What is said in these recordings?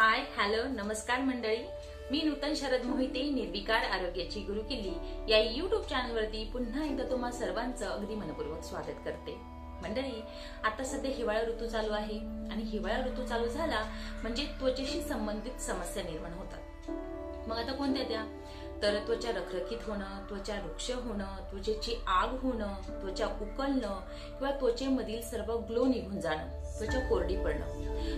Hi hello नमस्कार मंडळी. मी नूतन शरद मोहिते निर्विकार आरोग्याची गुरु किल्ली. या युट्यूब चॅनलवरती पुन्हा एकदा तुम्हा सर्वांचं अगदी मनपूर्वक स्वागत करते. मंडळी आता सध्या हिवाळा ऋतू चालू आहे आणि हिवाळा ऋतू चालू झाला म्हणजे त्वचेशी संबंधित समस्या निर्माण होतात. मग आता कोणत्या त्या तर त्वचा रखरखीत होणं त्वचा वृक्ष होणं त्वचेची आग होणं त्वचा उकलणं किंवा त्वचेमधील सर्व ग्लो निघून जाणं त्वचा कोरडी पडणं.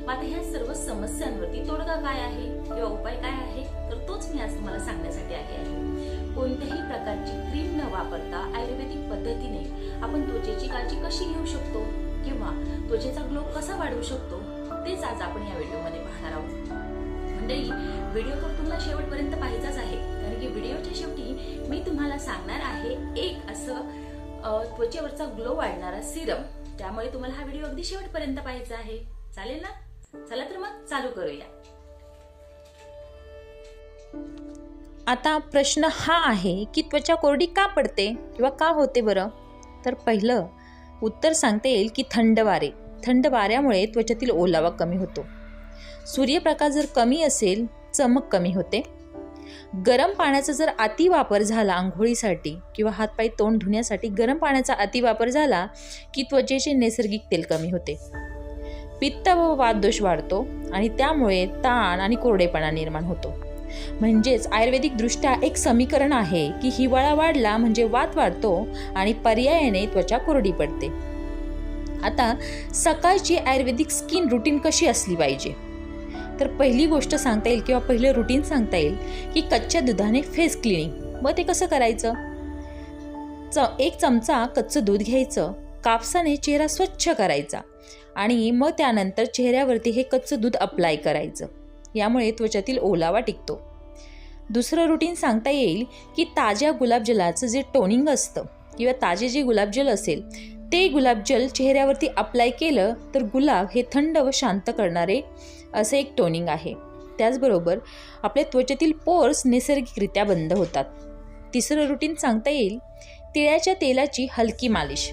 मात्र आता ह्या सर्व समस्यांवरती तोडगा काय आहे किंवा उपाय काय आहे? तर तोच मी आज तुम्हाला सांगण्यासाठी आले आहे. कोणत्याही प्रकारची क्रीम न वापरता आयुर्वेदिक पद्धतीने आपण त्वचेची काळजी कशी घेऊ शकतो किंवा त्वचेचा ग्लो कसा वाढवू शकतो तेच आज आपण या व्हिडिओमध्ये पाहणार आहोत. मंडळी व्हिडिओ तर तुम्हाला शेवटपर्यंत पाहायचाच आहे. व्हिडिओच्या शेवटी मी तुम्हाला सांगणार आहे एक असं त्वचेवरचा ग्लो वाढणारा सिरम. त्यामुळे तुम्हाला हा व्हिडिओ अगदी शेवटपर्यंत पाहायचा आहे. चालेल ना? चला तर मग चालू करूया. आता प्रश्न हा आहे की त्वचा कोरडी का पडते किंवा का होते बरं? तर पहिलं उत्तर सांगता येईल की थंड वारे. थंड वाऱ्यामुळे त्वचेतील ओलावा कमी होतो. सूर्यप्रकाश जर कमी असेल चमक कमी होते. गरम पाण्याचा जर अतिवापर झाला आंघोळीसाठी किंवा हातपाय तोंड धुण्यासाठी गरम पाण्याचा अतिवापर झाला की त्वचेचे नैसर्गिक तेल कमी होते. पित्त व वाददोष वाढतो आणि त्यामुळे ताण आणि कोरडेपणा निर्माण होतो. म्हणजेच आयुर्वेदिक दृष्ट्या एक समीकरण आहे की हिवाळा वाढला म्हणजे वात वाढतो आणि पर्यायाने त्वचा कोरडी पडते. आता सकाळची आयुर्वेदिक स्किन रुटीन कशी असली पाहिजे? तर पहिली गोष्ट सांगता येईल किंवा पहिलं रुटीन सांगता येईल की कच्च्या दुधाने फेस क्लिनिंग मग ते कसं करायचं? च एक चमचा कच्चं दूध घ्यायचं. कापसाने चेहरा स्वच्छ करायचा आणि मग त्यानंतर चेहऱ्यावरती हे कच्चं दूध अप्लाय करायचं. यामुळे त्वचातील ओलावा टिकतो. दुसरं रुटीन सांगता येईल की ताज्या गुलाबजलाचं जे टोनिंग असतं किंवा ताजे जे गुलाबजल असेल ते गुलाबजल चेहऱ्यावरती अप्लाय केलं तर गुलाब हे थंड व शांत करणारे असे एक टोनिंग आहे. त्याचबरोबर आपल्या त्वचेतील पोर्स नैसर्गिकरित्या बंद होतात. तिसरं रुटीन सांगता येईल तिळ्याच्या तेलाची हलकी मालिश.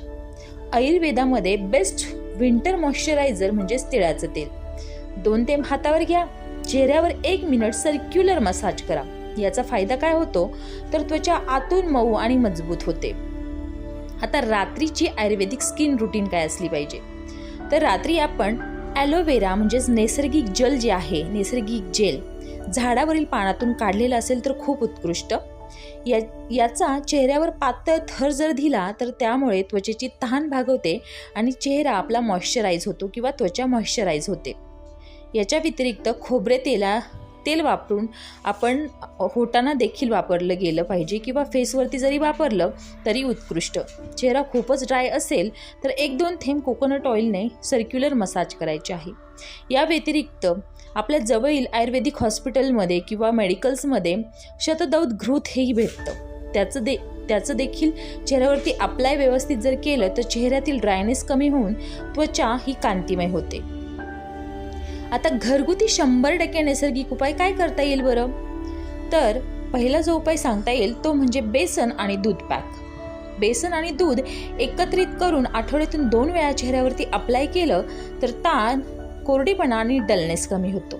आयुर्वेदामध्ये बेस्ट विंटर मॉइश्चरायझर म्हणजेच तिळाचं तेल. दोन तेम हातावर घ्या चेहऱ्यावर एक मिनिट सर्क्युलर मसाज करा. याचा फायदा काय होतो? तर त्वचा आतून मऊ आणि मजबूत होते. आता रात्रीची आयुर्वेदिक स्किन रुटीन काय असली पाहिजे? तर रात्री आपण ॲलोवेरा म्हणजेच नैसर्गिक जल जे आहे नैसर्गिक जेल झाडावरील पानातून काढलेलं असेल तर खूप उत्कृष्ट. या याचा चेहऱ्यावर पातळ थर जर दिला तर त्यामुळे त्वचेची तहान भागवते आणि चेहरा आपला मॉइश्चराईज होतो किंवा त्वचा मॉइश्चराईज होते. याच्या व्यतिरिक्त खोबरे तेला तेल वापरून आपण होटांना देखील वापरलं गेलं पाहिजे किंवा फेसवरती जरी वापरलं तरी उत्कृष्ट. चेहरा खूपच ड्राय असेल तर एक दोन थेंब कोकोनट ऑइलने सर्क्युलर मसाज करायचे आहे. या व्यतिरिक्त आपल्या जवळील आयुर्वेदिक हॉस्पिटलमध्ये किंवा मेडिकल्समध्ये शतदौत घृत हेही भेटतं. त्याचं दे त्याचं देखील चेहऱ्यावरती अप्लाय व्यवस्थित जर केलं तर चेहऱ्यातील ड्रायनेस कमी होऊन त्वचा ही कांतिमय होते. आता घरगुती शंभर टक्के नैसर्गिक उपाय काय करता येईल बरं? तर पहिला जो उपाय सांगता येईल तो म्हणजे बेसन आणि दूध पॅक. बेसन आणि दूध एकत्रित करून आठवड्यातून दोन वेळा चेहऱ्यावरती अप्लाय केलं तर ताण कोरडेपणा आणि डलनेस कमी होतो.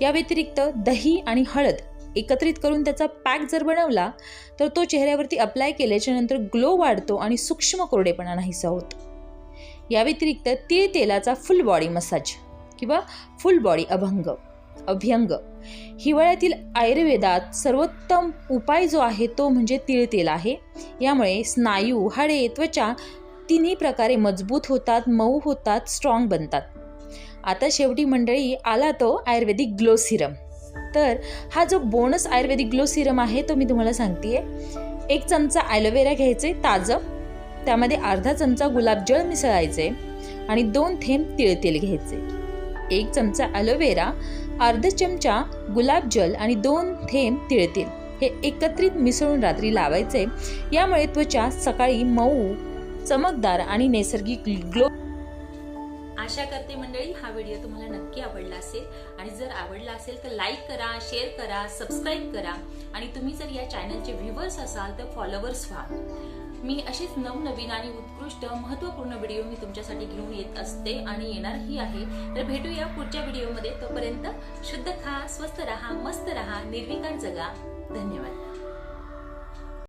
या व्यतिरिक्त दही आणि हळद एकत्रित करून त्याचा पॅक जर बनवला तर तो चेहऱ्यावरती अप्लाय केल्याच्यानंतर ग्लो वाढतो आणि सूक्ष्म कोरडेपणा नाहीसा होतो. या व्यतिरिक्त तीळ तेलाचा फुल बॉडी मसाज किंवा फुल बॉडी अभंग अभ्यंग. हिवाळ्यातील आयुर्वेदात सर्वोत्तम उपाय जो आहे तो म्हणजे तिळतेल आहे. यामुळे स्नायू हाडे त्वचा तिन्ही प्रकारे मजबूत होतात मऊ होतात स्ट्रॉंग बनतात. आता शेवटी मंडळी आला तो आयुर्वेदिक ग्लो सिरम तर हा जो बोनस आयुर्वेदिक ग्लो सिरम आहे तो मी तुम्हाला सांगते एक चमचा ॲलोवेरा घ्यायचे ताजं. त्यामध्ये अर्धा चमचा गुलाबजळ मिसळायचे आणि दोन थेंब तिळतेल घ्यायचे. एक चमचा ॲलोवेरा अर्ध चमचा गुलाबजल आणि दोन थेंब तिळतील. हे एकत्रित मिसळून रात्री लावायचे. यामुळे त्वचा सकाळी मऊ चमकदार आणि नैसर्गिक ग्लो आशा करते मंडळी हा व्हिडिओ तुम्हाला नक्की आवडला असेल. आणि जर आवडला असेल तर लाईक करा शेअर करा सबस्क्राईब करा. आणि तुम्ही जर या चॅनलचे व्ह्युअर्स असाल तर फॉलोअर्स व्हा. मी अशीच नवनवीन आणि उत्कृष्ट महत्त्वपूर्ण व्हिडिओ मी तुमच्यासाठी घेऊन येत असते आणि येणारही आहे. तर भेटूया पुढच्या व्हिडिओमध्ये. तोपर्यंत शुद्ध खा स्वस्त रहा मस्त रहा निर्विकार जगा. धन्यवाद.